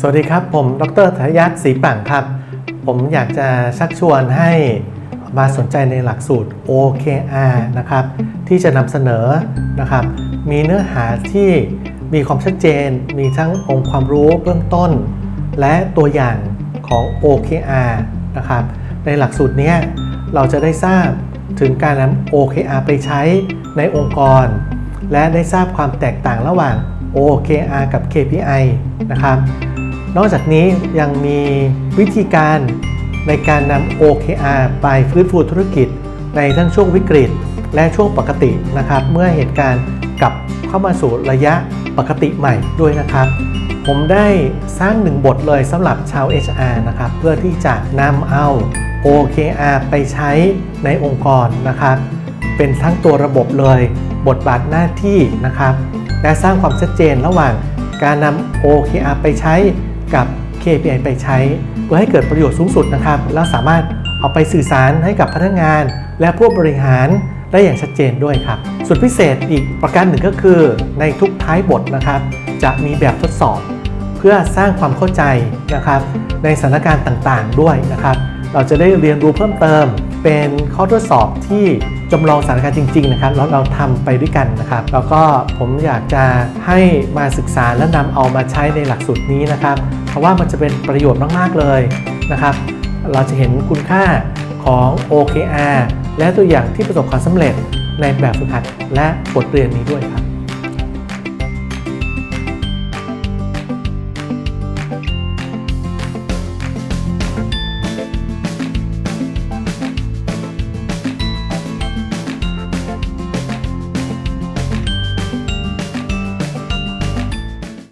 สวัสดีครับ ผมดรธยัตศรีปังครับ ผมอยากจะชักชวนให้มาสนใจในหลักสูตร OKR นะครับ ที่จะนำเสนอนะครับ มีเนื้อหาที่มีความชัดเจน มีทั้งองค์ความรู้เบื้องต้น และตัวอย่างของ OKR นะครับ ในหลักสูตรนี้เราจะได้ทราบถึงการนำ OKR ไปใช้ในองค์กร และได้ทราบความแตกต่างระหว่าง OKR กับ KPI นะครับ นอกจากนี้ยังมีวิธีการในการนำ OKR ไปฟื้นฟูธุรกิจ ในทั้งช่วงวิกฤตและช่วงปกตินะครับ เมื่อเหตุการณ์กลับเข้ามาสู่ระยะปกติใหม่ด้วยนะครับ ผมได้สร้างหนึ่งบทเลยสำหรับชาว HR นะครับ เพื่อที่จะนำเอา OKR ไปใช้ในองค์กรนะครับ เป็นทั้งตัวระบบเลย บทบาทหน้าที่นะครับ และสร้างความชัดเจนระหว่างการนำ OKR ไปใช้กับ KPI ไปใช้ เพื่อให้เกิดประโยชน์สูงสุดนะครับ แล้วสามารถเอาไปสื่อสารให้กับพนักงาน และผู้บริหารได้อย่างชัดเจนด้วยครับ ส่วนพิเศษอีกประการหนึ่งก็คือ ในทุกท้ายบทนะครับ จะมีแบบทดสอบ เพื่อสร้างความเข้าใจนะครับ ในสถานการณ์ต่างๆด้วยนะครับ เราจะได้เรียนรู้เพิ่มเติม เป็นข้อทดสอบที่ จำลองสถานการณ์จริงๆนะครับแล้วเราทำไปด้วยกันนะครับ แล้วก็ผมอยากจะให้มาศึกษาและนำเอามาใช้ในหลักสูตรนี้นะครับ เพราะว่ามันจะเป็นประโยชน์มากๆเลยนะครับ เราจะเห็นคุณค่าของ OKR และตัวอย่างที่ประสบความสำเร็จในแบบฝึกหัดและบทเรียนนี้ด้วยครับ